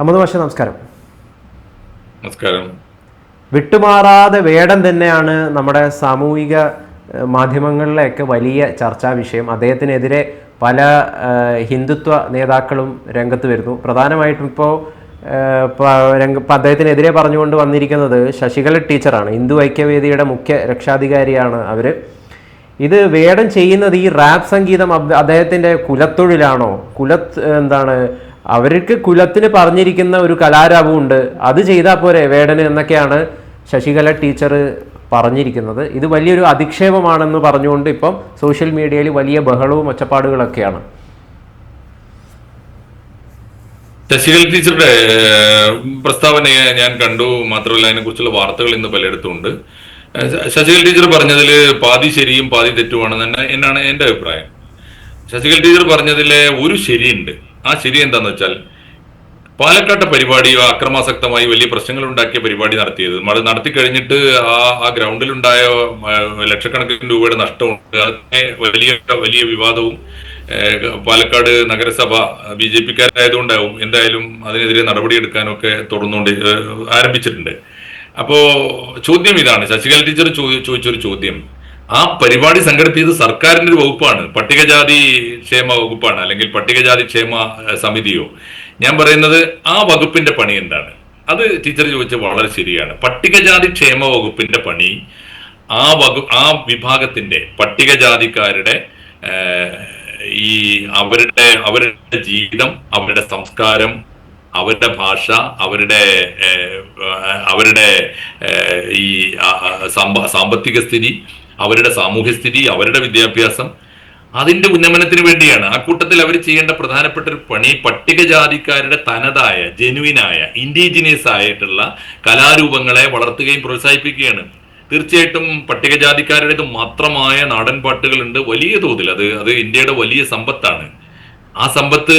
അമ്മദ് മാഷ നമസ്കാരം. നമസ്കാരം. വിട്ടുമാറാതെ വേടം തന്നെയാണ് നമ്മുടെ സാമൂഹിക മാധ്യമങ്ങളിലെയൊക്കെ വലിയ ചർച്ചാ വിഷയം. അദ്ദേഹത്തിനെതിരെ പല ഹിന്ദുത്വ നേതാക്കളും രംഗത്ത് വരുന്നു. പ്രധാനമായിട്ടും ഇപ്പോൾ അദ്ദേഹത്തിനെതിരെ പറഞ്ഞുകൊണ്ട് വന്നിരിക്കുന്നത് ശശികല ടീച്ചറാണ്. ഹിന്ദു ഐക്യവേദിയുടെ മുഖ്യ രക്ഷാധികാരിയാണ് അവർ ഇത് വേടം ചെയ്യുന്നത് ഈ റാപ്പ് സംഗീതം അദ്ദേഹത്തിന്റെ കുലത്തൊഴിലാണോ? കുലത്ത് എന്താണ് അവർക്ക് കുലത്തിന് പറഞ്ഞിരിക്കുന്ന ഒരു കലാരാപമുണ്ട് അത് ചെയ്താൽ പോരെ വേടന് എന്നൊക്കെയാണ് ശശികല ടീച്ചർ പറഞ്ഞിരിക്കുന്നത്. ഇത് വലിയൊരു അധിക്ഷേപമാണെന്ന് പറഞ്ഞുകൊണ്ട് ഇപ്പം സോഷ്യൽ മീഡിയയിൽ വലിയ ബഹളവും ഒച്ചപ്പാടുകളൊക്കെയാണ്. ശശികല ടീച്ചറുടെ പ്രസ്താവനയെ ഞാൻ കണ്ടു. മാത്രമല്ല അതിനെക്കുറിച്ചുള്ള വാർത്തകൾ ഇന്ന് പലയിടത്തും ഉണ്ട് ശശികല ടീച്ചർ പറഞ്ഞതിൽ പാതി ശരിയും പാതി തെറ്റുമാണെന്ന് എന്നാണ് എന്റെ അഭിപ്രായം. ശശികല ടീച്ചർ പറഞ്ഞതിലെ ഒരു ശരിയുണ്ട്. ആ ശരി എന്താന്ന് വെച്ചാൽ പാലക്കാട്ടെ പരിപാടി അക്രമാസക്തമായി വലിയ പ്രശ്നങ്ങൾ ഉണ്ടാക്കിയ പരിപാടി നടത്തിയത്. അത് നടത്തി കഴിഞ്ഞിട്ട് ആ ആ ഗ്രൗണ്ടിലുണ്ടായ ലക്ഷക്കണക്കിന് രൂപയുടെ നഷ്ടമുണ്ട്. അതിനെ വലിയ വലിയ വിവാദവും പാലക്കാട് നഗരസഭ ബി ജെ പിക്കാരായതുകൊണ്ടാവും എന്തായാലും അതിനെതിരെ നടപടിയെടുക്കാനൊക്കെ തുടർന്നുകൊണ്ട് ആരംഭിച്ചിട്ടുണ്ട്. അപ്പോ ചോദ്യം ഇതാണ്. ശശികല ടീച്ചർ ചോദി- ചോദിച്ചൊരു ചോദ്യം. ആ പരിപാടി സംഘടിപ്പിച്ചത് സർക്കാരിന്റെ ഒരു വകുപ്പാണ്. പട്ടികജാതി ക്ഷേമ വകുപ്പാണ് അല്ലെങ്കിൽ പട്ടികജാതി ക്ഷേമ സമിതിയോ. ഞാൻ പറയുന്നത് ആ വകുപ്പിന്റെ പണി എന്താണ്? അത് ടീച്ചർ ചോദിച്ചത് വളരെ ശരിയാണ്. പട്ടികജാതി ക്ഷേമ വകുപ്പിന്റെ പണി ആ വകു ആ വിഭാഗത്തിന്റെ പട്ടികജാതിക്കാരുടെ ഈ അവരുടെ അവരുടെ ജീവിതം അവരുടെ സംസ്കാരം അവരുടെ ഭാഷ അവരുടെ അവരുടെ ഈ സാമ്പത്തിക സ്ഥിതി അവരുടെ സാമൂഹ്യസ്ഥിതി അവരുടെ വിദ്യാഭ്യാസം അതിന്റെ ഉന്നമനത്തിന് വേണ്ടിയാണ്. ആ കൂട്ടത്തിൽ അവർ ചെയ്യേണ്ട പ്രധാനപ്പെട്ട ഒരു പണി പട്ടികജാതിക്കാരുടെ തനതായ ജെനുവിനായ ഇൻഡിജിനിയസ് ആയിട്ടുള്ള കലാരൂപങ്ങളെ വളർത്തുകയും പ്രോത്സാഹിപ്പിക്കുകയാണ്. തീർച്ചയായിട്ടും പട്ടികജാതിക്കാരുടേത് മാത്രമായ നാടൻ പാട്ടുകളുണ്ട് വലിയ തോതിൽ അത് അത് ഇന്ത്യയുടെ വലിയ സമ്പത്താണ്. ആ സമ്പത്ത്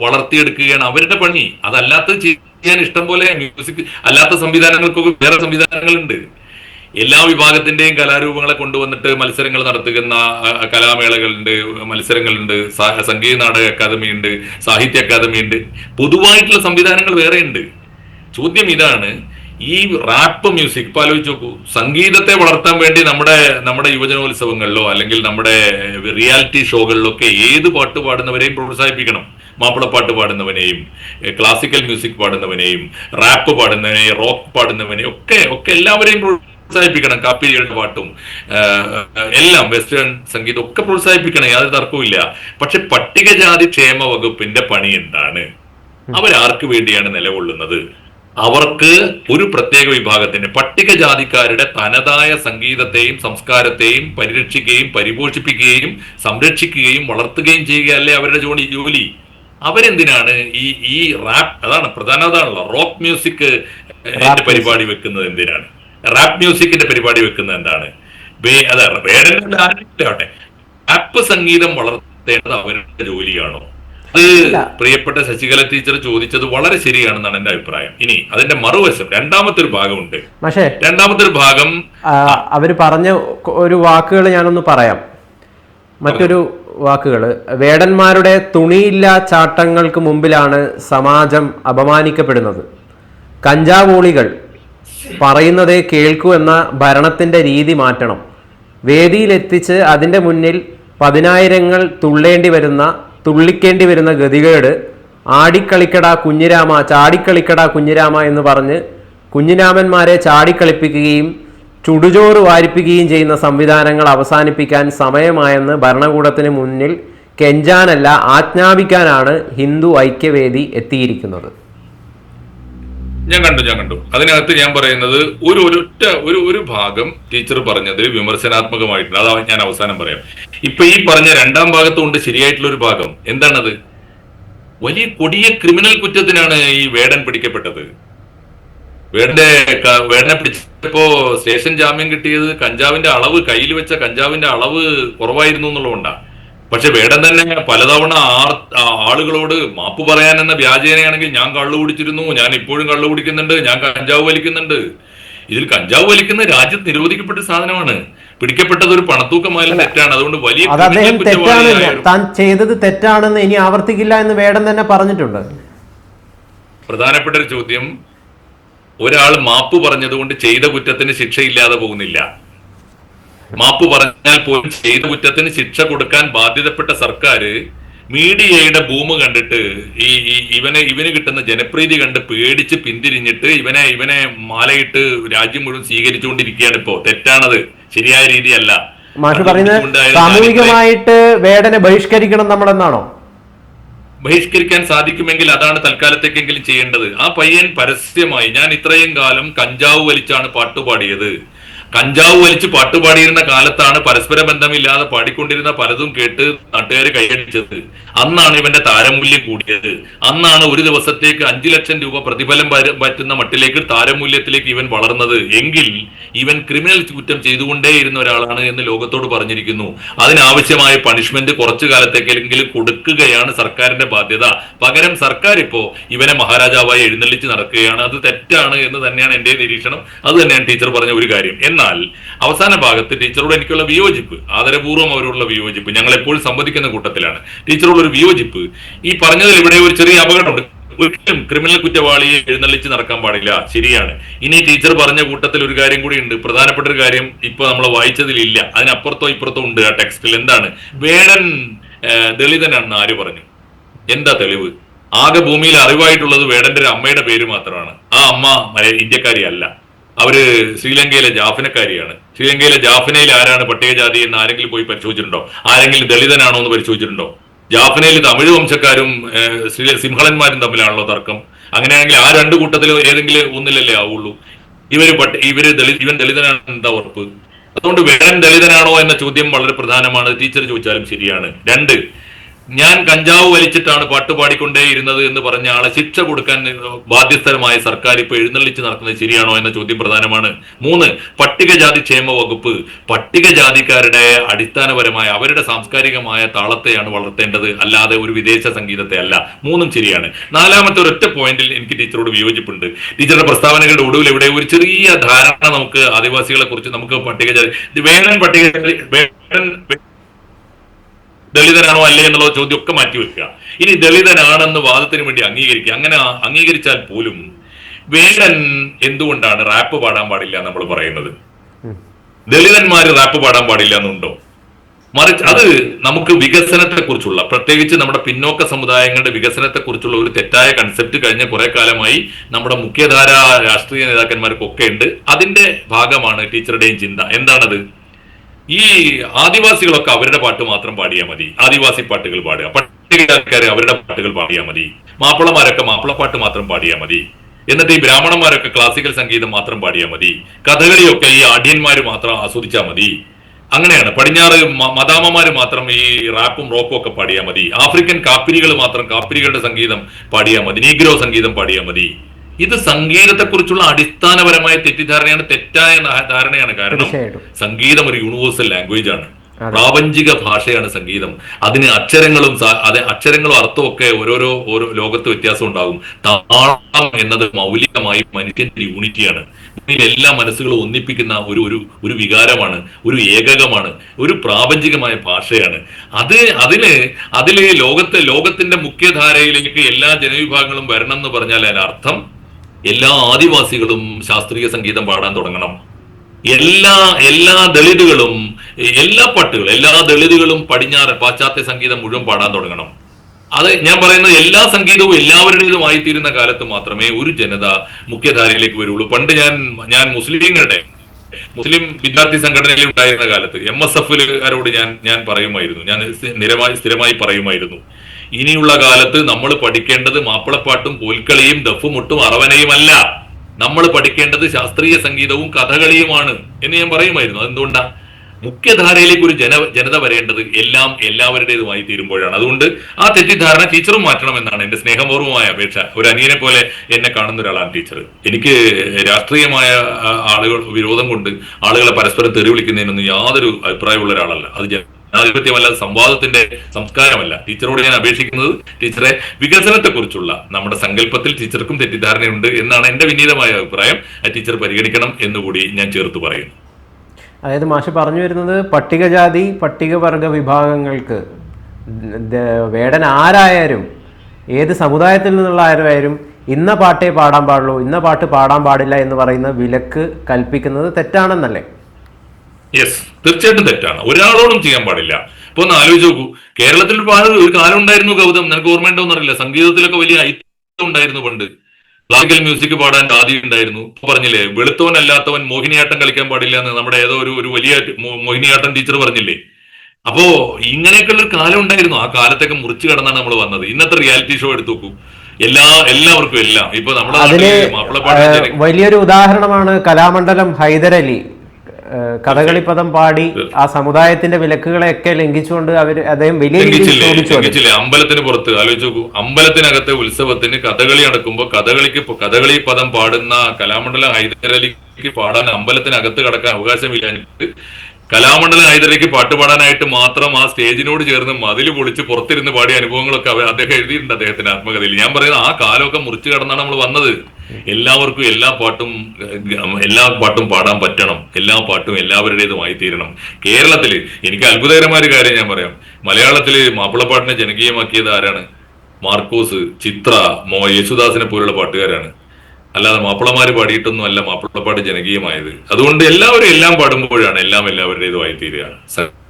വളർത്തിയെടുക്കുകയാണ് അവരുടെ പണി. അതല്ലാത്തത് ചെയ്യാൻ ഇഷ്ടം പോലെ മ്യൂസിക് അല്ലാത്ത സംവിധാനങ്ങൾക്കൊക്കെ വേറെ സംവിധാനങ്ങളുണ്ട്. എല്ലാ വിഭാഗത്തിന്റെയും കലാരൂപങ്ങളെ കൊണ്ടുവന്നിട്ട് മത്സരങ്ങൾ നടത്തുന്ന കലാമേളകളുണ്ട് മത്സരങ്ങളുണ്ട് സംഗീത നാടക അക്കാദമി ഉണ്ട് സാഹിത്യ അക്കാദമി ഉണ്ട് പൊതുവായിട്ടുള്ള സംവിധാനങ്ങൾ വേറെ ഉണ്ട് ചോദ്യം ഇതാണ് ഈ റാപ്പ് മ്യൂസിക് ഇപ്പൊ ആലോചിച്ച് നോക്കൂ സംഗീതത്തെ വളർത്താൻ വേണ്ടി നമ്മുടെ നമ്മുടെ യുവജനോത്സവങ്ങളിലോ അല്ലെങ്കിൽ നമ്മുടെ റിയാലിറ്റി ഷോകളിലോ ഒക്കെ ഏത് പാട്ട് പാടുന്നവരെയും പ്രോത്സാഹിപ്പിക്കണം. മാപ്പിളപ്പാട്ട് പാടുന്നവനെയും ക്ലാസിക്കൽ മ്യൂസിക് പാടുന്നവനെയും റാപ്പ് പാടുന്നവനെയും റോക്ക് പാടുന്നവനെയും ഒക്കെ ഒക്കെ എല്ലാവരെയും പ്രോത്സാഹിപ്പിക്കണം കാപ്പിരികളുടെ പാട്ടും. എല്ലാം വെസ്റ്റേൺ സംഗീതം ഒക്കെ പ്രോത്സാഹിപ്പിക്കണം യാതൊരു തർക്കവും പക്ഷെ പട്ടികജാതി ക്ഷേമ വകുപ്പിന്റെ പണി എന്താണ്? അവരാർക്ക് വേണ്ടിയാണ് നിലകൊള്ളുന്നത്. അവർക്ക് ഒരു പ്രത്യേക വിഭാഗത്തിന് പട്ടികജാതിക്കാരുടെ തനതായ സംഗീതത്തെയും സംസ്കാരത്തെയും പരിരക്ഷിക്കുകയും പരിപോഷിപ്പിക്കുകയും സംരക്ഷിക്കുകയും വളർത്തുകയും ചെയ്യുകയല്ലേ അവരുടെ ജോലി ജോലി. അവരെന്തിനാണ് ഈ ഈ റാപ്പ് അതാണ് പ്രധാന അതാണല്ലോ റോക്ക് മ്യൂസിക്. പരിപാടി വെക്കുന്നത് എന്തിനാണ്? റാപ്പ് മ്യൂസിക്കിന്റെ പരിപാടി വെക്കുന്നത് എന്താണ്? അതെ വേടന്റെ റാപ്പ് സംഗീതം വളർത്തേണ്ടത് അവരുടെ ജോലിയാണോ? അത് പ്രിയപ്പെട്ട ശശികല ടീച്ചർ ചോദിച്ചത് വളരെ ശരിയാണെന്നാണ് എന്റെ അഭിപ്രായം. ഇനി അതിന്റെ മറുവശം രണ്ടാമത്തെ ഒരു ഭാഗമുണ്ട്. പക്ഷേ രണ്ടാമത്തെ ഒരു ഭാഗം അവർ പറഞ്ഞ ഒരു വാക്കുകൾ ഞാനൊന്ന് പറയാം. മറ്റൊരു വാക്കുകൾ വേടന്മാരുടെ തുണിയില്ലാ ചാട്ടങ്ങൾക്ക് മുമ്പിലാണ് സമാജം അപമാനിക്കപ്പെടുന്നത്. കഞ്ചാവോളികൾ പറയുന്നതേ കേൾക്കൂ എന്ന ഭരണത്തിന്റെ രീതി മാറ്റണം. വേദിയിലെത്തിച്ച് അതിന്റെ മുന്നിൽ പതിനായിരങ്ങൾ തുള്ളേണ്ടി വരുന്ന തുള്ളിക്കേണ്ടി വരുന്ന ഗതികേട് ആടിക്കളിക്കടാ കുഞ്ഞിരാമ ചാടിക്കളിക്കടാ കുഞ്ഞിരാമ എന്ന് പറഞ്ഞ് കുഞ്ഞിരാമന്മാരെ ചാടിക്കളിപ്പിക്കുകയും ചുടുചോറ് വാരിപ്പിക്കുകയും ചെയ്യുന്ന സംവിധാനങ്ങൾ അവസാനിപ്പിക്കാൻ സമയമായെന്ന് ഭരണകൂടത്തിന് മുന്നിൽ കെഞ്ചാനല്ല ആജ്ഞാപിക്കാനാണ് ഹിന്ദു ഐക്യവേദി എത്തിയിരിക്കുന്നത്. ഞാൻ കണ്ടു ഞാൻ കണ്ടു. അതിനകത്ത് ഞാൻ പറയുന്നത് ഒരു ഒരൊറ്റ ഒരു ഒരു ഭാഗം ടീച്ചർ പറഞ്ഞത് വിമർശനാത്മകമായിട്ടുണ്ട്. അതാ ഞാൻ അവസാനം പറയാം. ഇപ്പൊ ഈ പറഞ്ഞ രണ്ടാം ഭാഗത്തുണ്ട് ശരിയായിട്ടുള്ള ഒരു ഭാഗം. എന്താണത്? വലിയ കൊടിയ ക്രിമിനൽ കുറ്റത്തിനാണ് ഈ വേടൻ പിടിക്കപ്പെട്ടത്. വേടന്റെ വേടനെ പിടിച്ചപ്പോ സ്റ്റേഷൻ ജാമ്യം കിട്ടിയത് കഞ്ചാവിന്റെ അളവ് കയ്യിൽ വെച്ച കഞ്ചാവിന്റെ അളവ് കുറവായിരുന്നു എന്നുള്ളതുകൊണ്ടാണ് പക്ഷെ വേടൻ തന്നെ പലതവണ ആർ ആളുകളോട് മാപ്പ് പറയാൻ എന്ന വ്യാജേനയാണെങ്കിൽ ഞാൻ കള്ളു കുടിച്ചിരുന്നു ഞാൻ ഇപ്പോഴും കള്ളു കുടിക്കുന്നുണ്ട് ഞാൻ കഞ്ചാവ് വലിക്കുന്നുണ്ട്. ഇതിൽ കഞ്ചാവ് വലിക്കുന്ന രാജ്യത്ത് നിരോധിക്കപ്പെട്ട സാധനമാണ്. പിടിക്കപ്പെട്ടത് ഒരു പണത്തൂക്കമായ തെറ്റാണ്. അതുകൊണ്ട് വലിയ അത് അദ്ദേഹം താൻ ചെയ്തത് തെറ്റാണെന്ന് ഇനി ആവർത്തിക്കില്ല എന്ന് വേടൻ തന്നെ പറഞ്ഞിട്ടുണ്ട്. പ്രധാനപ്പെട്ട ഒരു ചോദ്യം. ഒരാൾ മാപ്പ് പറഞ്ഞതുകൊണ്ട് ചെയ്ത കുറ്റത്തിന് ശിക്ഷയില്ലാതെ പോകുന്നില്ല. മാപ്പ് പറഞ്ഞാൽ പോലും ചെയ്ത കുറ്റത്തിന് ശിക്ഷ കൊടുക്കാൻ ബാധ്യതപ്പെട്ട സർക്കാർ മീഡിയയുടെ ഭൂമി കണ്ടിട്ട് ഈ ഇവനെ ഇവന് കിട്ടുന്ന ജനപ്രീതി കണ്ട് പേടിച്ച് പിന്തിരിഞ്ഞിട്ട് ഇവനെ ഇവനെ മാലയിട്ട് രാജ്യം മുഴുവൻ സ്വീകരിച്ചുകൊണ്ടിരിക്കുകയാണ് ഇപ്പോ. തെറ്റാണത്. ശരിയായ രീതിയല്ല. മാഷ് പറയുന്നത് സാമൂഹികമായിട്ട് വേടനെ ബഹിഷ്കരിക്കണം നമ്മളെന്നാണോ? ബഹിഷ്കരിക്കാൻ സാധിക്കുമെങ്കിൽ അതാണ് തൽക്കാലത്തേക്കെങ്കിലും ചെയ്യേണ്ടത്. ആ പയ്യൻ പരസ്യമായി ഞാൻ ഇത്രയും കാലം കഞ്ചാവ് വലിച്ചാണ് പാട്ടുപാടിയത്. കഞ്ചാവ് വലിച്ച് പാട്ടുപാടിയിരുന്ന കാലത്താണ് പരസ്പര ബന്ധമില്ലാതെ പാടിക്കൊണ്ടിരുന്ന പലതും കേട്ട് നാട്ടുകാർ കൈയടിച്ചത്. അന്നാണ് ഇവന്റെ താരമൂല്യം കൂടിയത്. അന്നാണ് ഒരു ദിവസത്തേക്ക് അഞ്ചു ലക്ഷം രൂപ പ്രതിഫലം പറ്റുന്ന മട്ടിലേക്ക് താരമൂല്യത്തിലേക്ക് ഇവൻ വളർന്നത്. എങ്കിൽ ഇവൻ ക്രിമിനൽ കുറ്റം ചെയ്തുകൊണ്ടേയിരുന്ന ഒരാളാണ് എന്ന് ലോകത്തോട് പറഞ്ഞിരിക്കുന്നു. അതിനാവശ്യമായ പണിഷ്മെന്റ് കുറച്ചു കാലത്തേക്കെങ്കിലും കൊടുക്കുകയാണ് സർക്കാരിന്റെ ബാധ്യത. പകരം സർക്കാർ ഇപ്പോ ഇവനെ മഹാരാജാവായി എഴുന്നള്ളിച്ച് നടക്കുകയാണ്. അത് തെറ്റാണ് എന്ന് തന്നെയാണ് എന്റെ നിരീക്ഷണം. അത് തന്നെയാണ് ടീച്ചർ പറഞ്ഞ ഒരു കാര്യം. എന്നാൽ അവസാന ഭാഗത്ത് ടീച്ചറോട് എനിക്കുള്ള വിയോജിപ്പ് ആദരപൂർവം അവരോടുള്ള വിയോജിപ്പ് ഞങ്ങൾ എപ്പോഴും സംവദിക്കുന്ന കൂട്ടത്തിലാണ്. ടീച്ചറോടുള്ള ഒരു വിയോജിപ്പ്. ഈ പറഞ്ഞതിൽ ഇവിടെ ഒരു ചെറിയ അപകടമുണ്ട്. ഒരിക്കലും ക്രിമിനൽ കുറ്റവാളിയെ എഴുന്നള്ളിച്ച് നടക്കാൻ പാടില്ല. ശരിയാണ്. ഇനി ടീച്ചർ പറഞ്ഞ കൂട്ടത്തിൽ ഒരു കാര്യം കൂടി ഉണ്ട്. പ്രധാനപ്പെട്ട ഒരു കാര്യം ഇപ്പൊ നമ്മൾ വായിച്ചതിലില്ല. അതിനപ്പുറത്തോ ഇപ്പുറത്തോ ഉണ്ട് ആ ടെക്സ്റ്റിൽ. എന്താണ്? വേടൻ ദളിതനാണെന്ന് ആര് പറഞ്ഞു? എന്താ തെളിവ്? ആകെ ഭൂമിയിൽ അറിവായിട്ടുള്ളത് വേടന്റെ ഒരു അമ്മയുടെ പേര് മാത്രമാണ്. ആ അമ്മ ഇന്ത്യക്കാരിയല്ല. അവർ ശ്രീലങ്കയിലെ ജാഫനക്കാരിയാണ്. ശ്രീലങ്കയിലെ ജാഫനയിൽ ആരാണ് പട്ടികജാതി എന്ന് ആരെങ്കിലും പോയി പരിശോധിച്ചിട്ടുണ്ടോ? ആരെങ്കിലും ദളിതനാണോ എന്ന് പരിശോധിച്ചിട്ടുണ്ടോ? ജാഫിനയിൽ തമിഴ് വംശക്കാരും സിംഹളന്മാരും തമ്മിലാണല്ലോ തർക്കം. അങ്ങനെയാണെങ്കിൽ ആ രണ്ട് കൂട്ടത്തിൽ ഏതെങ്കിലും ഒന്നിലല്ലേ ആവുള്ളൂ. ഇവർ പട്ട് ഇവർ ദളിത് ഇവൻ ദളിതനാണ് എന്താ ഉറപ്പ്? അതുകൊണ്ട് വേടൻ ദളിതനാണോ എന്ന ചോദ്യം വളരെ പ്രധാനമാണ്. ടീച്ചർ ചോദിച്ചാലും ശരിയാണ്. രണ്ട് ഞാൻ കഞ്ചാവ് വലിച്ചിട്ടാണ് പാട്ട് പാടിക്കൊണ്ടേയിരുന്നത് എന്ന് പറഞ്ഞ ആളെ ശിക്ഷ കൊടുക്കാൻ ബാധ്യസ്ഥരമായ സർക്കാർ ഇപ്പൊ എഴുന്നള്ളിച്ച് നടക്കുന്നത് ശരിയാണോ എന്ന ചോദ്യം പ്രധാനമാണ്. മൂന്ന് പട്ടികജാതി ക്ഷേമ വകുപ്പ്. പട്ടികജാതിക്കാരുടെ അടിസ്ഥാനപരമായ അവരുടെ സാംസ്കാരികമായ താളത്തെയാണ് വളർത്തേണ്ടത്. അല്ലാതെ ഒരു വിദേശ സംഗീതത്തെ അല്ല. മൂന്നും ശരിയാണ്. നാലാമത്തെ ഒരൊറ്റ പോയിന്റിൽ എനിക്ക് ടീച്ചറോട് വിയോജിപ്പുണ്ട്. ടീച്ചറുടെ പ്രസ്താവനകളുടെ ഒടുവിൽ ഇവിടെ ഒരു ചെറിയ ധാരണ നമുക്ക് ആദിവാസികളെ കുറിച്ച് നമുക്ക് പട്ടികജാതി വേണൻ പട്ടികജാതി വേടൻ ദളിതനാണോ അല്ലേ എന്നുള്ള ചോദ്യം ഒക്കെ മാറ്റി വെക്കുക. ഇനി ദളിതനാണെന്ന് വാദത്തിന് വേണ്ടി അംഗീകരിക്കുക. അങ്ങനെ അംഗീകരിച്ചാൽ പോലും വേടൻ എന്തുകൊണ്ടാണ് റാപ്പ് പാടാൻ പാടില്ല നമ്മൾ പറയുന്നത്? ദളിതന്മാർ റാപ്പ് പാടാൻ പാടില്ല എന്നുണ്ടോ? മറിച്ച് അത് നമുക്ക് വികസനത്തെ കുറിച്ചുള്ള പ്രത്യേകിച്ച് നമ്മുടെ പിന്നോക്ക സമുദായങ്ങളുടെ വികസനത്തെ കുറിച്ചുള്ള ഒരു തെറ്റായ കൺസെപ്റ്റ് കഴിഞ്ഞ കുറെ കാലമായി നമ്മുടെ മുഖ്യധാര രാഷ്ട്രീയ നേതാക്കന്മാർക്കൊക്കെ ഉണ്ട്. അതിന്റെ ഭാഗമാണ് ടീച്ചറുടെയും ചിന്ത. എന്താണത്? ഈ ആദിവാസികളൊക്കെ അവരുടെ പാട്ട് മാത്രം പാടിയാൽ മതി. ആദിവാസി പാട്ടുകൾ പാടുക. പട്ടികജാതിക്കാർ അവരുടെ പാട്ടുകൾ പാടിയാൽ മതി. മാപ്പിളമാരൊക്കെ മാപ്പിളപ്പാട്ട് മാത്രം പാടിയാൽ മതി. എന്നിട്ട് ഈ ബ്രാഹ്മണന്മാരൊക്കെ ക്ലാസിക്കൽ സംഗീതം മാത്രം പാടിയാൽ മതി. കഥകളിയൊക്കെ ഈ ആഢ്യന്മാർ മാത്രം ആസ്വദിച്ചാൽ മതി. അങ്ങനെയാണ്. പടിഞ്ഞാറ് മദാമമാർ മാത്രം ഈ റാപ്പും റോക്കും ഒക്കെ പാടിയാൽ മതി. ആഫ്രിക്കൻ കാപ്പിരികൾ മാത്രം കാപ്പിരികളുടെ സംഗീതം പാടിയാൽ മതി. നീഗ്രോ സംഗീതം പാടിയാൽ മതി. ഇത് സംഗീതത്തെക്കുറിച്ചുള്ള അടിസ്ഥാനപരമായ തെറ്റിദ്ധാരണയാണ് തെറ്റായ ധാരണയാണ്. കാരണം സംഗീതം ഒരു യൂണിവേഴ്സൽ ലാംഗ്വേജ് ആണ്. പ്രാപഞ്ചിക ഭാഷയാണ് സംഗീതം. അതിന് അക്ഷരങ്ങളും അതെ അക്ഷരങ്ങളും അർത്ഥവും ഒക്കെ ഓരോരോ ഓരോ ലോകത്ത് വ്യത്യാസം ഉണ്ടാകും. താളം എന്നത് മൗലികമായി മനുഷ്യന്റെ യൂണിറ്റിയാണ് എല്ലാ മനസ്സുകളും ഒന്നിപ്പിക്കുന്ന ഒരു ഒരു ഒരു വികാരമാണ് ഒരു ഏകകമാണ് ഒരു പ്രാപഞ്ചികമായ ഭാഷയാണ്. അത് അതിന് അതിലെ ലോകത്തെ ലോകത്തിന്റെ മുഖ്യധാരയിലേക്ക് എല്ലാ ജനവിഭാഗങ്ങളും വരണം എന്ന് പറഞ്ഞാൽ അതിനർത്ഥം എല്ലാ ആദിവാസികളും ശാസ്ത്രീയ സംഗീതം പാടാൻ തുടങ്ങണം. എല്ലാ എല്ലാ ദളിതുകളും എല്ലാ പാട്ടുകളും എല്ലാ ദളിതുകളും പടിഞ്ഞാറ് പാശ്ചാത്യ സംഗീതം മുഴുവൻ പാടാൻ തുടങ്ങണം. അത് ഞാൻ പറയുന്നത് എല്ലാ സംഗീതവും എല്ലാവരുടേതുമായി തീരുന്ന കാലത്ത് മാത്രമേ ഒരു ജനത മുഖ്യധാരയിലേക്ക് വരുള്ളൂ. പണ്ട് ഞാൻ ഞാൻ മുസ്ലിങ്ങളുടെ മുസ്ലിം വിദ്യാർത്ഥി സംഘടനയിൽ ഉണ്ടായിരുന്ന കാലത്ത് എം എസ് എഫിലുകാരോട് ഞാൻ ഞാൻ പറയുമായിരുന്നു. ഞാൻ നിരമായി സ്ഥിരമായി പറയുമായിരുന്നു. ഇനിയുള്ള കാലത്ത് നമ്മൾ പഠിക്കേണ്ടത് മാപ്പിളപ്പാട്ടും പോൽക്കളിയും ദഫുമുട്ടും അറവനയുമല്ല. നമ്മൾ പഠിക്കേണ്ടത് ശാസ്ത്രീയ സംഗീതവും കഥകളിയുമാണ് എന്ന് ഞാൻ പറയുമായിരുന്നു. അതെന്തുകൊണ്ടാ? മുഖ്യധാരയിലേക്ക് ഒരു ജന ജനത വരേണ്ടത് എല്ലാം എല്ലാവരുടേതുമായി തീരുമ്പോഴാണ്. അതുകൊണ്ട് ആ തെറ്റിദ്ധാരണ ടീച്ചറും മാറ്റണം എന്നാണ് എന്റെ സ്നേഹപൂർവമായ അപേക്ഷ. ഒരു അനിയനെ പോലെ എന്നെ കാണുന്ന ഒരാളാണ് ടീച്ചർ എനിക്ക് രാഷ്ട്രീയമായ ആളുകൾ വിരോധം കൊണ്ട് ആളുകളെ പരസ്പരം തെറി വിളിക്കുന്നതിനൊന്നും യാതൊരു അഭിപ്രായമുള്ള ഒരാളല്ല. അത് ജനാധിപത്യമല്ല സംവാദത്തിന്റെ സംസ്കാരമല്ല. ടീച്ചറോട് ഞാൻ അപേക്ഷിക്കുന്നത് ടീച്ചറെ വികസനത്തെ കുറിച്ചുള്ള നമ്മുടെ സങ്കല്പത്തിൽ ടീച്ചർക്കും തെറ്റിദ്ധാരണയുണ്ട് എന്നാണ് എന്റെ വിനീതമായ അഭിപ്രായം. ആ ടീച്ചർ പരിഗണിക്കണം എന്നുകൂടി ഞാൻ ചേർത്ത് പറയുന്നു. അതായത് മാഷ് പറഞ്ഞു വരുന്നത് പട്ടികജാതി പട്ടികവർഗ വിഭാഗങ്ങൾക്ക് വേടൻ ആരായാലും ഏത് സമുദായത്തിൽ നിന്നുള്ള ആരായാലും ഇന്ന പാട്ടേ പാടാൻ പാടുള്ളൂ ഇന്ന പാട്ട് പാടാൻ പാടില്ല എന്ന് പറയുന്ന വിലക്ക് കൽപ്പിക്കുന്നത് തെറ്റാണെന്നല്ലേ? യെസ് തീർച്ചയായിട്ടും തെറ്റാണ്. ഒരാളോടും ചെയ്യാൻ പാടില്ല. ഇപ്പൊ ഒന്ന് ആലോചിച്ച് നോക്കൂ. കേരളത്തിൽ ഒരു ഒരു കാലം ഉണ്ടായിരുന്നു ഗൗതം. നിനക്ക് ഓർമ്മയുണ്ടോ എന്നറിയില്ല. സംഗീതത്തിലൊക്കെ വലിയ ഐറ്റം ഉണ്ടായിരുന്നു പണ്ട്. ക്ലാസിക്കൽ മ്യൂസിക് പാടാൻ ആദ്യം ഉണ്ടായിരുന്നു. പറഞ്ഞില്ലേ വെളുത്തവൻ അല്ലാത്തവൻ മോഹിനിയാട്ടം കളിക്കാൻ പാടില്ല എന്ന് നമ്മുടെ ഏതോ ഒരു ഒരു വലിയ മോഹിനിയാട്ടം ടീച്ചർ പറഞ്ഞില്ലേ. അപ്പോ ഇങ്ങനെയൊക്കെ ഒരു കാലം ഉണ്ടായിരുന്നു. ആ കാലത്തൊക്കെ മുറിച്ചു കടന്നാണ് നമ്മൾ വന്നത്. ഇന്നത്തെ റിയാലിറ്റി ഷോ എടുത്തു നോക്കൂ. എല്ലാ എല്ലാവർക്കും എല്ലാം. ഇപ്പൊ നമ്മുടെ വലിയൊരു ഉദാഹരണമാണ് കലാമണ്ഡലം ഹൈദരലി. കഥകളിപ്പദം പാടി ആ സമുദായത്തിന്റെ വിലക്കുകളെയൊക്കെ ലംഘിച്ചുകൊണ്ട് അവർ അദ്ദേഹം വലിയ ലംഘിച്ചില്ലേ? അമ്പലത്തിന് പുറത്ത് ആലോചിച്ചു നോക്കൂ. അമ്പലത്തിനകത്തെ ഉത്സവത്തിന് കഥകളി നടക്കുമ്പോ കഥകളിക്ക് കഥകളി പദം പാടുന്ന കലാമണ്ഡലം ഹൈദരലിക്ക് പാടാൻ അമ്പലത്തിനകത്ത് കടക്കാൻ അവകാശമില്ലാഞ്ഞിട്ട് കലാമണ്ഡലം ഹൈദരലിക്ക് പാട്ട് പാടാനായിട്ട് മാത്രം ആ സ്റ്റേജിനോട് ചേർന്ന് മതിൽ പൊളിച്ച് പുറത്തിരുന്ന് പാടിയ അനുഭവങ്ങളൊക്കെ അദ്ദേഹം എഴുതിയിട്ടുണ്ട് അദ്ദേഹത്തിന്റെ ആത്മകഥയിൽ. ഞാൻ പറയുന്നത് ആ കാലമൊക്കെ മുറിച്ചു കടന്നാണ് നമ്മൾ വന്നത്. എല്ലാവർക്കും എല്ലാ പാട്ടും എല്ലാ പാട്ടും പാടാൻ പറ്റണം. എല്ലാ പാട്ടും എല്ലാവരുടേതുമായി തീരണം കേരളത്തിൽ എനിക്ക് അത്ഭുതകരമായ ഒരു കാര്യം ഞാൻ പറയാം. മലയാളത്തിൽ മാപ്പിളപ്പാട്ടിനെ ജനകീയമാക്കിയത് ആരാണ്? മാർക്കോസ് ചിത്ര മോ യേശുദാസിനെ പോലുള്ള പാട്ടുകാരാണ്. അല്ലാതെ മാപ്പിളമാര് പാടിയിട്ടൊന്നും അല്ല മാപ്പിളപ്പാട്ട് ജനകീയമായത്. അതുകൊണ്ട് എല്ലാവരും എല്ലാം പാടുമ്പോഴാണ് എല്ലാം എല്ലാവരുടേതുമായി തീരുക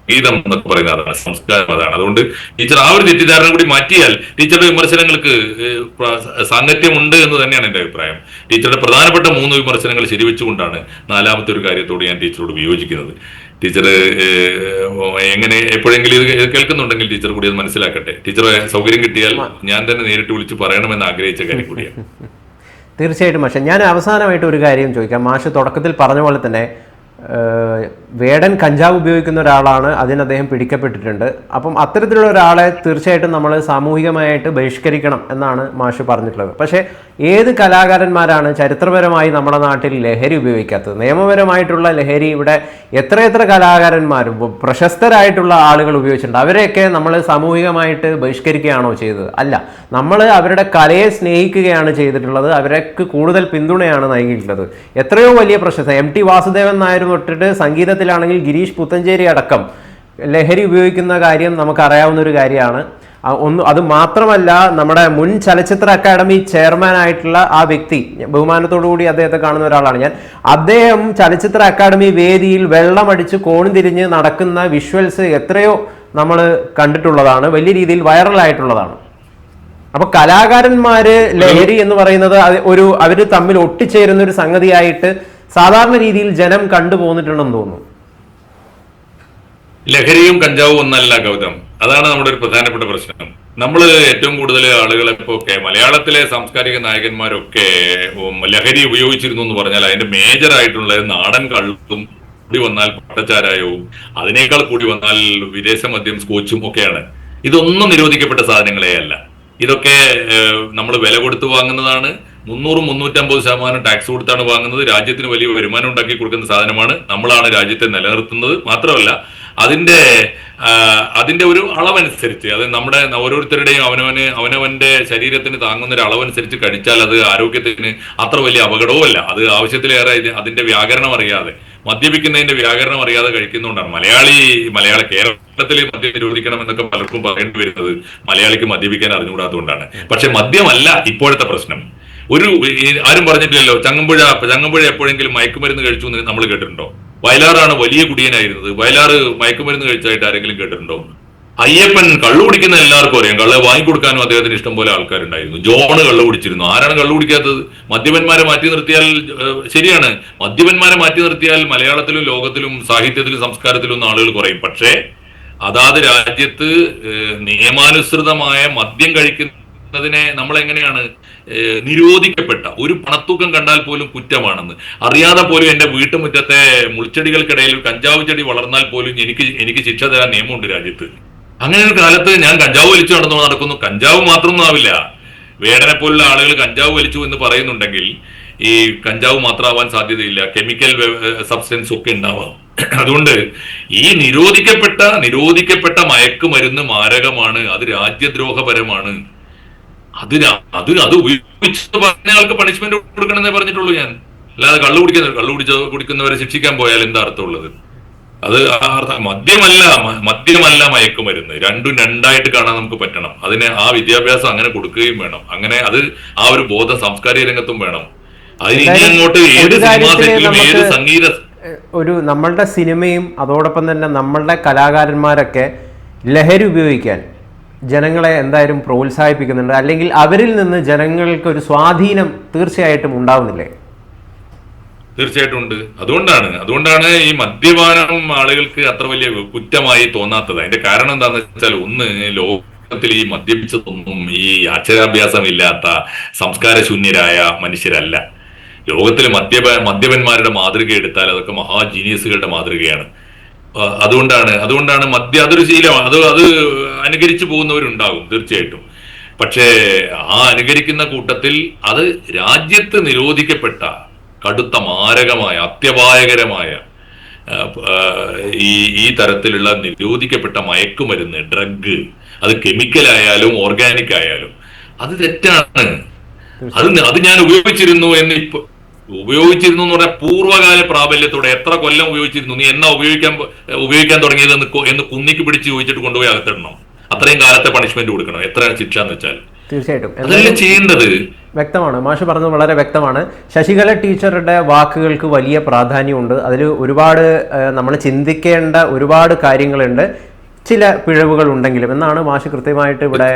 സംഗീതം എന്നൊക്കെ പറയുന്നത് അതാണ് സംസ്കാരം അതാണ്. അതുകൊണ്ട് ടീച്ചർ ആ ഒരു തെറ്റിദ്ധാരണ കൂടി മാറ്റിയാൽ ടീച്ചറുടെ വിമർശനങ്ങൾക്ക് സാങ്കത്യമുണ്ട് എന്ന് തന്നെയാണ് എന്റെ അഭിപ്രായം. ടീച്ചറുടെ പ്രധാനപ്പെട്ട മൂന്ന് വിമർശനങ്ങൾ ശരിവെച്ചുകൊണ്ടാണ് നാലാമത്തെ ഒരു കാര്യത്തോട് ഞാൻ ടീച്ചറോട് വിയോജിക്കുന്നത്. ടീച്ചർ എങ്ങനെ എപ്പോഴെങ്കിലും ഇത് കേൾക്കുന്നുണ്ടെങ്കിൽ ടീച്ചർ കൂടി അത് മനസ്സിലാക്കട്ടെ. ടീച്ചറെ സൗകര്യം കിട്ടിയാൽ ഞാൻ തന്നെ നേരിട്ട് വിളിച്ച് പറയണമെന്ന് ആഗ്രഹിച്ച കാര്യം കൂടിയാണ്. തീർച്ചയായിട്ടും പക്ഷേ ഞാൻ അവസാനമായിട്ട് ഒരു കാര്യം ചോദിക്കാം. മാഷ് തുടക്കത്തിൽ പറഞ്ഞ പോലെ തന്നെ വേടൻ കഞ്ചാവ് ഉപയോഗിക്കുന്ന ഒരാളാണ് അതിന് അദ്ദേഹം പിടിക്കപ്പെട്ടിട്ടുണ്ട്. അപ്പം അത്തരത്തിലുള്ള ഒരാളെ തീർച്ചയായിട്ടും നമ്മൾ സാമൂഹികമായിട്ട് ബഹിഷ്കരിക്കണം എന്നാണ് മാഷു പറഞ്ഞിട്ടുള്ളത്. പക്ഷേ ഏത് കലാകാരന്മാരാണ് ചരിത്രപരമായി നമ്മുടെ നാട്ടിൽ ലഹരി ഉപയോഗിക്കാത്തത്? നിയമപരമായിട്ടുള്ള ലഹരി ഇവിടെ എത്രയെത്ര കലാകാരന്മാരും പ്രശസ്തരായിട്ടുള്ള ആളുകൾ ഉപയോഗിച്ചിട്ടുണ്ട്. അവരെയൊക്കെ നമ്മൾ സാമൂഹികമായിട്ട് ബഹിഷ്കരിക്കുകയാണോ ചെയ്തത്? അല്ല. നമ്മൾ അവരുടെ കലയെ സ്നേഹിക്കുകയാണ് ചെയ്തിട്ടുള്ളത്. അവർക്ക് കൂടുതൽ പിന്തുണയാണ് നൽകിയിട്ടുള്ളത്. എത്രയോ വലിയ പ്രശസ്ത എം ടി വാസുദേവൻ നായർ തൊട്ടിട്ട് സംഗീതത്തിലാണെങ്കിൽ ഗിരീഷ് പുത്തഞ്ചേരി അടക്കം ലഹരി ഉപയോഗിക്കുന്ന കാര്യം നമുക്കറിയാവുന്ന ഒരു കാര്യമാണ് ഒന്ന് അത് മാത്രമല്ല നമ്മുടെ മുൻ ചലച്ചിത്ര അക്കാദമി ചെയർമാൻ ആയിട്ടുള്ള ആ വ്യക്തി ബഹുമാനത്തോടു കൂടി അദ്ദേഹത്തെ കാണുന്ന ഒരാളാണ് ഞാൻ. അദ്ദേഹം ചലച്ചിത്ര അക്കാദമി വേദിയിൽ വെള്ളമടിച്ച് കോണി തിരിഞ്ഞ് നടക്കുന്ന വിഷ്വൽസ് എത്രയോ നമ്മൾ കണ്ടിട്ടുള്ളതാണ്. വലിയ രീതിയിൽ വൈറലായിട്ടുള്ളതാണ്. അപ്പൊ കലാകാരന്മാര് ലഹരി എന്ന് പറയുന്നത് ഒരു അവർ തമ്മിൽ ഒട്ടിച്ചേരുന്ന ഒരു സംഗതിയായിട്ട് സാധാരണ രീതിയിൽ ജനം കണ്ടുപോന്നിട്ടുണ്ടെന്ന് തോന്നുന്നു. ലഹരിയും കഞ്ചാവും ഒന്നല്ല ഗൗതം. അതാണ് നമ്മുടെ ഒരു പ്രധാനപ്പെട്ട പ്രശ്നം. നമ്മൾ ഏറ്റവും കൂടുതൽ ആളുകളെ ഒക്കെ മലയാളത്തിലെ സാംസ്കാരിക നായകന്മാരൊക്കെ ലഹരി ഉപയോഗിച്ചിരുന്നു എന്ന് പറഞ്ഞാൽ അതിന്റെ മേജർ ആയിട്ടുള്ള നാടൻ കള്ളും കൂടി വന്നാൽ പട്ടച്ചാരായവും അതിനേക്കാൾ കൂടി വന്നാൽ വിദേശ മദ്യം സ്കോച്ചും ഒക്കെയാണ്. ഇതൊന്നും നിരോധിക്കപ്പെട്ട സാധനങ്ങളെയല്ല. ഇതൊക്കെ നമ്മൾ വില കൊടുത്തു വാങ്ങുന്നതാണ്. മുന്നൂറ് മുന്നൂറ്റമ്പത് ശതമാനം ടാക്സ് കൊടുത്താണ് വാങ്ങുന്നത്. രാജ്യത്തിന് വലിയ വരുമാനം ഉണ്ടാക്കി കൊടുക്കുന്ന സാധനമാണ്. നമ്മളാണ് രാജ്യത്തെ നിലനിർത്തുന്നത്. മാത്രമല്ല അതിന്റെ അതിന്റെ ഒരു അളവനുസരിച്ച് അത് നമ്മുടെ ഓരോരുത്തരുടെയും അവനവന് അവനവന്റെ ശരീരത്തിന് താങ്ങുന്ന ഒരു അളവനുസരിച്ച് കഴിച്ചാൽ അത് ആരോഗ്യത്തിന് അത്ര വലിയ അപകടവുമല്ല അത് ആവശ്യത്തിലേറെ അതിന്റെ വ്യാകരണം അറിയാതെ മദ്യപിക്കുന്നതിന്റെ വ്യാകരണം അറിയാതെ കഴിക്കുന്നതുകൊണ്ടാണ്. മലയാളി മലയാള കേരളത്തിലെ മദ്യം നിരോധിക്കണം എന്നൊക്കെ പലർക്കും പറയേണ്ടി വരുന്നത് മലയാളിക്ക് മദ്യപിക്കാൻ അറിഞ്ഞുകൂടാത്തതുകൊണ്ടാണ്. പക്ഷെ മദ്യമല്ല ഇപ്പോഴത്തെ പ്രശ്നം. ഒരു ആരും പറഞ്ഞിട്ടില്ലല്ലോ. ചങ്ങമ്പുഴ ചങ്ങമ്പുഴ എപ്പോഴെങ്കിലും മയക്കുമരുന്ന് കഴിച്ചു എന്ന് നമ്മൾ കേട്ടിട്ടുണ്ടോ? വയലാറാണ് വലിയ കുടിയനായിരുന്നത്. വയലാറ് മയക്കുമരുന്ന് കഴിച്ചതായിട്ട് ആരെങ്കിലും കേട്ടിട്ടുണ്ടോ അയ്യപ്പൻ കള്ളു കുടിക്കുന്ന എല്ലാവർക്കും അറിയാം. കള്ള് വാങ്ങിക്കൊടുക്കാനും അദ്ദേഹത്തിന് ഇഷ്ടം പോലെ ആൾക്കാരുണ്ടായിരുന്നു. ജോണ് കള്ളു കുടിച്ചിരുന്നു. ആരാണ് കള്ളു കുടിക്കാത്തത്? മദ്യപന്മാരെ മാറ്റി നിർത്തിയാൽ ശരിയാണ്. മദ്യപന്മാരെ മാറ്റി നിർത്തിയാൽ മലയാളത്തിലും ലോകത്തിലും സാഹിത്യത്തിലും സംസ്കാരത്തിലും ആളുകൾ കുറയും. പക്ഷേ അതാത് രാജ്യത്ത് നിയമാനുസൃതമായ മദ്യം കഴിക്കുന്നതിനെ നമ്മൾ എങ്ങനെയാണ് നിരോധിക്കപ്പെട്ട ഒരു പണത്തൂക്കം കണ്ടാൽ പോലും കുറ്റമാണെന്ന്. അറിയാതെ പോലും എന്റെ വീട്ടുമുറ്റത്തെ മുൾച്ചെടികൾക്കിടയിൽ കഞ്ചാവ് ചെടി വളർന്നാൽ പോലും എനിക്ക് എനിക്ക് ശിക്ഷ തരാൻ നിയമമുണ്ട് രാജ്യത്ത്. അങ്ങനെ ഒരു കാലത്ത് ഞാൻ കഞ്ചാവ് വലിച്ചു നടന്നു നടക്കുന്നു. കഞ്ചാവ് മാത്രമൊന്നും ആവില്ല വേടനെ പോലുള്ള ആളുകൾ കഞ്ചാവ് വലിച്ചു എന്ന് പറയുന്നുണ്ടെങ്കിൽ ഈ കഞ്ചാവ് മാത്രമാവാൻ സാധ്യതയില്ല. കെമിക്കൽ സബ്സ്റ്റൻസ് ഒക്കെ ഉണ്ടാവാം. അതുകൊണ്ട് ഈ നിരോധിക്കപ്പെട്ട നിരോധിക്കപ്പെട്ട മയക്കുമരുന്ന് മാരകമാണ്. അത് രാജ്യദ്രോഹപരമാണ്. അത് അതിന് അത് അത് ഉപയോഗിച്ച് പറഞ്ഞ ആൾക്ക് പണിഷ്മെന്റ് കൊടുക്കണമെന്നേ പറഞ്ഞിട്ടുള്ളൂ ഞാൻ. അല്ലാതെ കള്ളു കുടിക്കുന്ന കള്ളു കുടിച്ച കുടിക്കുന്നവരെ ശിക്ഷിക്കാൻ പോയാൽ എന്താ അർത്ഥമുള്ളത്? അത് മദ്യമല്ല മദ്യമല്ല മയക്കുമരുന്ന്. രണ്ടും രണ്ടായിട്ട് കാണാൻ നമുക്ക് പറ്റണം. അതിന് ആ വിദ്യാഭ്യാസം അങ്ങനെ കൊടുക്കുകയും വേണം. അങ്ങനെ അത് ആ ഒരു ബോധ സാംസ്കാരിക രംഗത്തും വേണം. അതിന് അങ്ങോട്ട് ഏത് സിനിമാ സെറ്റിലും ഏത് സംഗീത ഒരു നമ്മളുടെ സിനിമയും അതോടൊപ്പം തന്നെ നമ്മളുടെ കലാകാരന്മാരൊക്കെ ലഹരി ഉപയോഗിക്കാൻ ജനങ്ങളെ എന്തായാലും പ്രോത്സാഹിപ്പിക്കുന്നുണ്ട്. അല്ലെങ്കിൽ അവരിൽ നിന്ന് ജനങ്ങൾക്ക് ഒരു സ്വാധീനം തീർച്ചയായിട്ടും ഉണ്ടാവുന്നില്ലേ? തീർച്ചയായിട്ടും ഉണ്ട്. അതുകൊണ്ടാണ്. അതുകൊണ്ടാണ് ഈ മദ്യപാനം ആളുകൾക്ക് അത്ര വലിയ കുറ്റമായി തോന്നാത്തത്. അതിന്റെ കാരണം എന്താണെന്ന് വെച്ചാൽ ഒന്ന് ലോകത്തിൽ ഈ മദ്യപിച്ചതൊന്നും ഈ അക്ഷരാഭ്യാസം ഇല്ലാത്ത സംസ്കാരശൂന്യരായ മനുഷ്യരല്ല. ലോകത്തിൽ മദ്യപ മദ്യപന്മാരുടെ മാതൃക എടുത്താൽ അതൊക്കെ മഹാ ജീനിയസുകളുടെ മാതൃകയാണ്. അതുകൊണ്ടാണ് അതുകൊണ്ടാണ് മദ്യ അതൊരു ശീലമാണ് അത് അത് അനുകരിച്ചു പോകുന്നവരുണ്ടാകും തീർച്ചയായിട്ടും. പക്ഷേ ആ അനുകരിക്കുന്ന കൂട്ടത്തിൽ അത് രാജ്യത്ത് നിരോധിക്കപ്പെട്ട കടുത്ത മാരകമായ അത്യപായകരമായ ഈ ഈ തരത്തിലുള്ള നിരോധിക്കപ്പെട്ട മയക്കുമരുന്ന് ഡ്രഗ് അത് കെമിക്കൽ ആയാലും ഓർഗാനിക് ആയാലും അത് തെറ്റാണ്. അത് അത് ഞാൻ ഉപയോഗിച്ചിരുന്നു എന്ന് ഇപ്പൊ ഉപയോഗിച്ചിരുന്നു എന്ന് പറഞ്ഞാൽ പൂർവകാല പ്രാബല്യത്തോടെ എത്ര കൊല്ലം ഉപയോഗിച്ചിരുന്നു? നീ എന്നാ ഉപയോഗിക്കാൻ ഉപയോഗിക്കാൻ തുടങ്ങിയത് എന്ന് എന്ന് കുന്നിക്ക് പിടിച്ച് ചോദിച്ചിട്ട് കൊണ്ടുപോയി അകത്തിടണം. അത്രയും കാലത്തെ പണിഷ്മെന്റ് കൊടുക്കണം. എത്ര ശിക്ഷ എന്ന് വെച്ചാൽ. തീർച്ചയായിട്ടും. അതല്ലേ ചെയ്യേണ്ടത്? വ്യക്തമാണ്. മാഷ് പറഞ്ഞത് വളരെ വ്യക്തമാണ്. ശശികല ടീച്ചറുടെ വാക്കുകൾക്ക് വലിയ പ്രാധാന്യമുണ്ട്. അതിൽ ഒരുപാട് നമ്മൾ ചിന്തിക്കേണ്ട ഒരുപാട് കാര്യങ്ങളുണ്ട്. ചില പിഴവുകൾ ഉണ്ടെങ്കിലും എന്നാണ് മാഷ് കൃത്യമായിട്ട് ഇവിടെ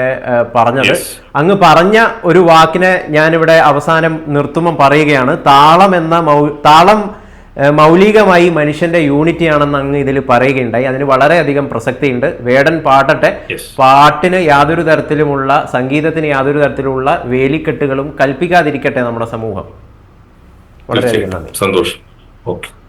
പറഞ്ഞത്. അങ്ങ് പറഞ്ഞ ഒരു വാക്കിനെ ഞാനിവിടെ അവസാനം നിർത്തുമ്പം പറയുകയാണ്. താളം എന്ന മൗ താളം മൗലികമായി മനുഷ്യന്റെ യൂണിറ്റി ആണെന്ന് അങ്ങ് ഇതിൽ പറയുകയുണ്ടായി. അതിന് വളരെയധികം പ്രസക്തിയുണ്ട്. വേടൻ പാടട്ടെ. പാട്ടിന് യാതൊരു തരത്തിലുമുള്ള സംഗീതത്തിന് യാതൊരു തരത്തിലുള്ള വേലിക്കെട്ടുകളും കൽപ്പിക്കാതിരിക്കട്ടെ നമ്മുടെ സമൂഹം. വളരെയധികം നന്ദി. സന്തോഷം. ഓക്കെ